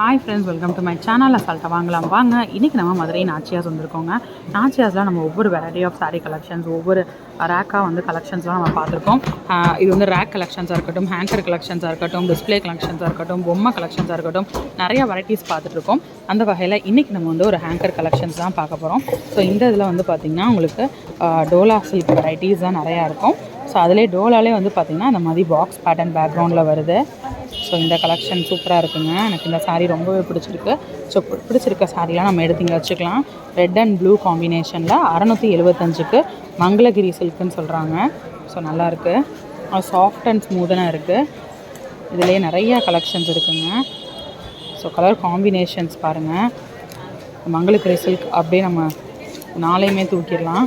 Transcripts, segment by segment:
Hi friends welcome to my channel அசால்ட்டை வாங்கலாம். வாங்க. இன்றைக்கி நம்ம மதுரை நாச்சியாஸ் வந்திருக்கோங்க. நாச்சியாஸில் நம்ம ஒவ்வொரு வெரைட்டி ஆஃப் சாரீ கலெக்ஷன்ஸ் ஒவ்வொரு ரேக்காக வந்து கலெக்ஷன்ஸ்லாம் நம்ம பார்த்துருக்கோம். இது வந்து ரேக் கலெக்ஷன்ஸாக இருக்கட்டும் ஹேங்கர் கலெக்ஷன்ஸாக இருக்கட்டும் டிஸ்ப்ளே கலெக்ஷன்ஸாக இருக்கட்டும் பொம்மை கலெக்ஷன்ஸாக இருக்கட்டும் நிறைய வெரைட்டிஸ் பார்த்துட்ருக்கோம் அந்த வகையில் இன்றைக்கி நம்ம வந்து ஒரு ஹேங்கர் கலெக்ஷன்ஸ் தான் பார்க்க போகிறோம் ஸோ இந்த இதில் வந்து பார்த்திங்கன்னா உங்களுக்கு டோலா சில்க் வெரைட்டிஸ் தான் நிறையா இருக்கும். ஸோ அதிலே டோலாலே வந்து பார்த்திங்கன்னா இந்த மாதிரி பாக்ஸ் பேட்டர்ன் பேக்ரவுண்டில் வருது. ஸோ இந்த கலெக்ஷன் சூப்பராக இருக்குங்க. எனக்கு இந்த சாரீ ரொம்பவே பிடிச்சிருக்கு. ஸோ பிடிச்சிருக்க சாரீலாம் நம்ம எடுத்து இங்கே வச்சுக்கலாம். ரெட் அண்ட் ப்ளூ காம்பினேஷனில் அறநூற்றி எழுபத்தஞ்சுக்கு மங்களகிரி சில்க்குன்னு சொல்கிறாங்க ஸோ நல்லாயிருக்கு சாஃப்ட் அண்ட் ஸ்மூதனாக இருக்குது இதுலேயே நிறைய கலெக்ஷன்ஸ் இருக்குங்க. ஸோ கலர் காம்பினேஷன்ஸ் பாருங்கள் மங்களகிரி சில்க் அப்படியே நம்ம நாளையுமே தூக்கிடலாம்.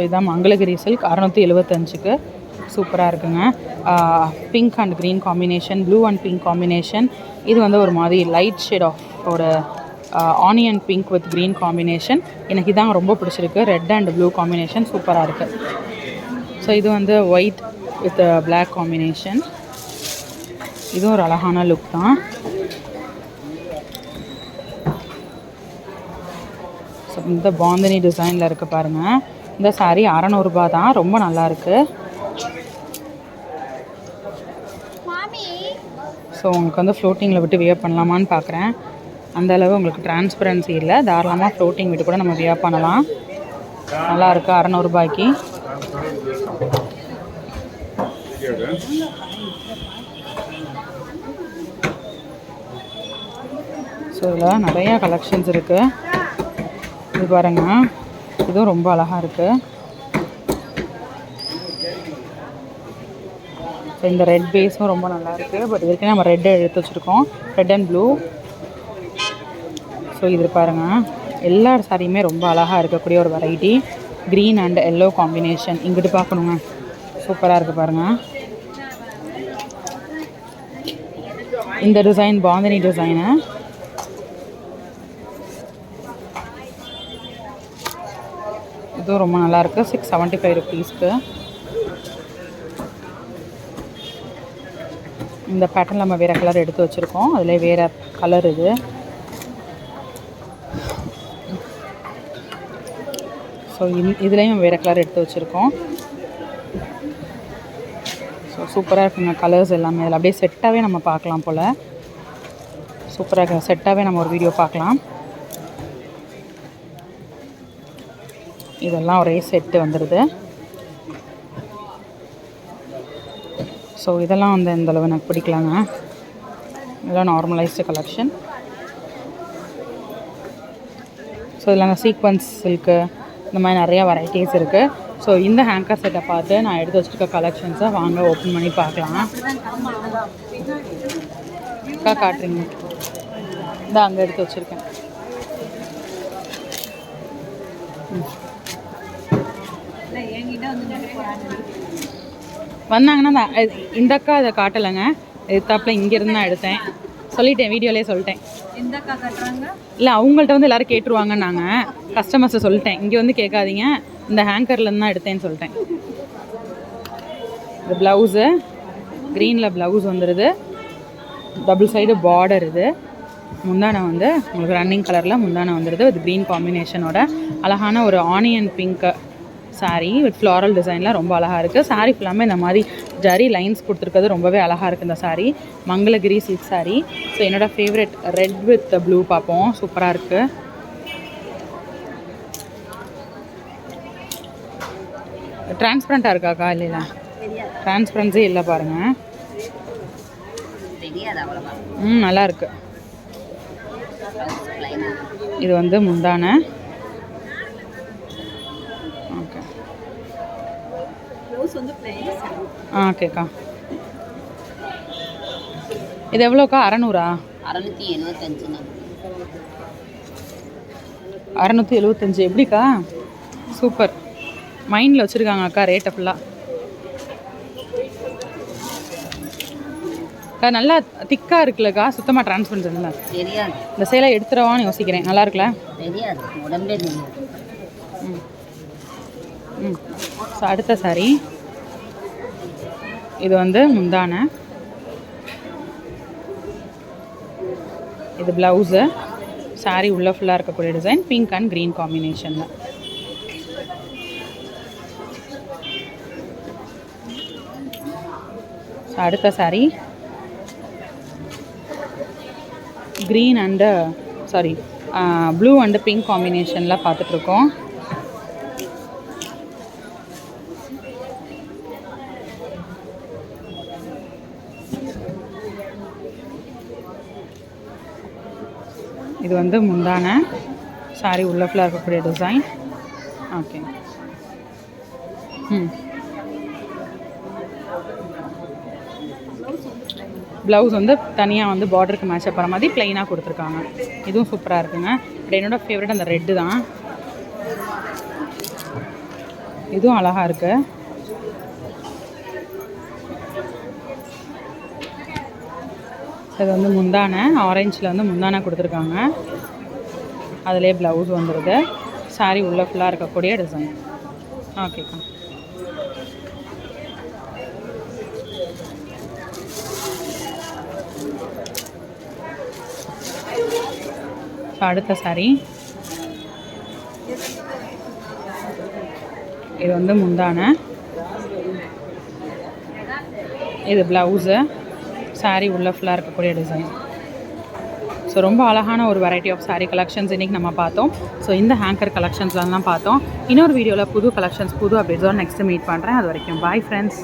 ஸோ இதுதான் மங்களகிரி சில்க் அறநூற்றி எழுபத்தஞ்சுக்கு சூப்பராக இருக்குங்க. Pink and green combination blue and pink combination இது வந்து ஒரு மாதிரி லைட் ஷேட் ஆஃப் ஒரு onion pink with green combination எனக்கு இதான் ரொம்ப பிடிச்சிருக்கு. ரெட் அண்ட் ப்ளூ காம்பினேஷன் சூப்பராக இருக்குது ஸோ இது வந்து ஒயிட் வித் பிளாக் காம்பினேஷன் இதுவும் ஒரு அழகான லுக் தான். ஸோ இந்த பாந்தினி டிசைனில் இருக்குது பாருங்கள் இந்த saree அறநூறுபா தான் ரொம்ப நல்லா இருக்கு ஸோ உங்களுக்கு வந்து ஃப்ளோட்டிங்கில் விட்டு வியர் பண்ணலாமான்னு பார்க்குறேன் அந்த அளவு உங்களுக்கு டிரான்ஸ்பரன்சி இல்லை. தாராளமாக ஃப்ளோட்டிங் விட்டு கூட நம்ம வியர் பண்ணலாம். நல்லா இருக்கு அறநூறுபாய்க்கு. ஸோ இதில் நிறையா கலெக்ஷன்ஸ் இருக்குது இது பாருங்க. இதுவும் ரொம்ப அழகாக இருக்குது இந்த ரெட் பேஸும் ரொம்ப நல்லா இருக்குது பட் இதுக்கு நம்ம ரெட்டை எடுத்து வச்சுருக்கோம். ரெட் அண்ட் ப்ளூ ஸோ இது பாருங்க. எல்லா சாரியுமே ரொம்ப அழகாக இருக்கக்கூடிய ஒரு variety green and yellow combination இங்கிட்டு பார்க்கணுங்க. சூப்பராக இருக்குது பாருங்கள் இந்த டிசைன் பாந்தினி டிசைனு இதுவும் ரொம்ப நல்லாயிருக்கு. சிக்ஸ் செவன்ட்டி ஃபைவ் ருபீஸ்க்கு இந்த பேட்டர்ன் நம்ம வேறு கலர் எடுத்து வச்சுருக்கோம். அதில் வேறு கலர் இது. ஸோ இதுலேயும் வேறு கலர் எடுத்து வச்சுருக்கோம். ஸோ சூப்பராக இருக்குங்க கலர்ஸ் எல்லாமே. அதில் அப்படியே செட்டாகவே நம்ம பார்க்கலாம் போல். சூப்பராக செட்டாகவே நம்ம ஒரு வீடியோ பார்க்கலாம். இதெல்லாம் ஒரே செட்டு வந்துடுது ஸோ இதெல்லாம் வந்து இந்தளவு எனக்கு பிடிக்கலாங்க. இதெல்லாம் நார்மலைஸ்டு கலெக்ஷன் ஸோ இதில் அந்த சீக்வன்ஸ் சில்க்கு இந்த மாதிரி நிறையா வெரைட்டிஸ் இருக்குது ஸோ இந்த ஹேங்கர் செட்டை பார்த்து நான் எடுத்து வச்சுருக்க கலெக்ஷன்ஸை வாங்க ஓப்பன் பண்ணி பார்க்கலாம். அக்கா காட்டுறீங்க. இந்த அங்கே எடுத்து வச்சுருக்கேன். ம். வந்தாங்கன்னா இந்த- இது- அக்கா அதை காட்டலைங்க. எதிர்த்தாப்புல இங்கேருந்து தான் எடுத்தேன். சொல்லிட்டேன் வீடியோலேயே சொல்லிட்டேன். இல்லை அவங்கள்ட்ட வந்து எல்லாரும் கேட்டுருவாங்க நாங்கள் கஸ்டமர்ஸை சொல்லிட்டேன். இங்கே வந்து கேட்காதீங்க. இந்த ஹேங்கர்லேருந்து தான் எடுத்தேன்னு சொல்லிட்டேன். இந்த ப்ளவுஸு க்ரீனில் ப்ளவுஸ் வந்துடுது டபுள் சைடு பார்டர் இது. முந்தானை வந்து உங்களுக்கு ரன்னிங் கலரில் முந்தானை வந்துடுது வித் க்ரீன் காம்பினேஷனோட அழகான ஒரு onion pink sari with floral டிசைனில் ரொம்ப அழகாக இருக்குது சாரீ ஃபுல்லாமே இந்த மாதிரி ஜரி லைன்ஸ் கொடுத்துருக்கிறது ரொம்பவே அழகாக இருக்குது இந்த சாரீ மங்களகிரி சில்க் சாரீ ஸோ என்னோடய ஃபேவரெட் ரெட் வித் ப்ளூ பார்ப்போம். சூப்பராக இருக்குது டிரான்ஸ்பரண்ட்டாக இருக்காக்கா இல்லையா? டிரான்ஸ்பரன்ஸே இல்லை பாருங்கள் ம் நல்லா இருக்கு. இது வந்து முந்தான. ஓகே. ப்ளவுஸ் வந்து பிளைன் ஆ ஓகேக்கா இது எவ்வளோக்கா? அறநூறா? அறநூற்றி எழுபத்தஞ்சுங்க அறநூற்றி எழுபத்தஞ்சு எப்படிக்கா? சூப்பர். மைண்டில் வச்சுருக்காங்க அக்கா ரேட்டை ஃபுல்லாக அக்கா நல்லா திக்காக இருக்குல்லக்கா. சுத்தமாக டிரான்ஸ்பரன்ஸ் இல்லை. இந்த சேலை எடுத்துடவான்னு யோசிக்கிறேன். நல்லா இருக்குல்ல? தெரியாது. உடம்பே தெரியாது. ஸோ அடுத்த சாரி இது வந்து முந்தான. இது ப்ளவுஸு சாரீ உள்ள ஃபுல்லாக இருக்கக்கூடிய டிசைன் பிங்க் அண்ட் க்ரீன் காம்பினேஷனில் அடுத்த sari green and sari blue and pink காம்பினேஷனில் பார்த்துட்ருக்கோம் இது வந்து முந்தான. சாரி உள்ள ஃபுல்லாக இருக்கக்கூடிய டிசைன் ஓகே ம் ப்ளவுஸ் வந்து தனியாக வந்து பார்டருக்கு மேட்ச் பண்ண மாதிரி ப்ளைனாக கொடுத்துருக்காங்க. இதுவும் சூப்பராக இருக்குங்க. பட் என்னோட ஃபேவரட் அந்த ரெட்டு தான். இதுவும் அழகாக இருக்குது இது வந்து முந்தானை ஆரஞ்சில் வந்து முந்தானை கொடுத்துருக்காங்க. அதிலே ப்ளவுஸ் வந்துடுது saree உள்ளே ஃபுல்லாக இருக்கக்கூடிய டிசைன் ஓகேக்கா ஸோ அடுத்த சாரீ இது வந்து முந்தானை. இது ப்ளவுஸு saree உள்ள ஃபுல்லாக இருக்கக்கூடிய டிசைன் ஸோ ரொம்ப அழகான ஒரு வெரைட்டி ஆஃப் சாரீ கலெக்ஷன்ஸ் இன்றைக்கி நம்ம பார்த்தோம். ஸோ இந்த ஹேங்கர் கலெக்ஷன்ஸ்லாம் பார்த்தோம். இன்னொரு வீடியோவில் புது கலெக்ஷன்ஸ் புது அப்டேட்ஸோட நெக்ஸ்ட்டு மீட் பண்ணுறேன் அது வரைக்கும் பாய் ஃப்ரெண்ட்ஸ்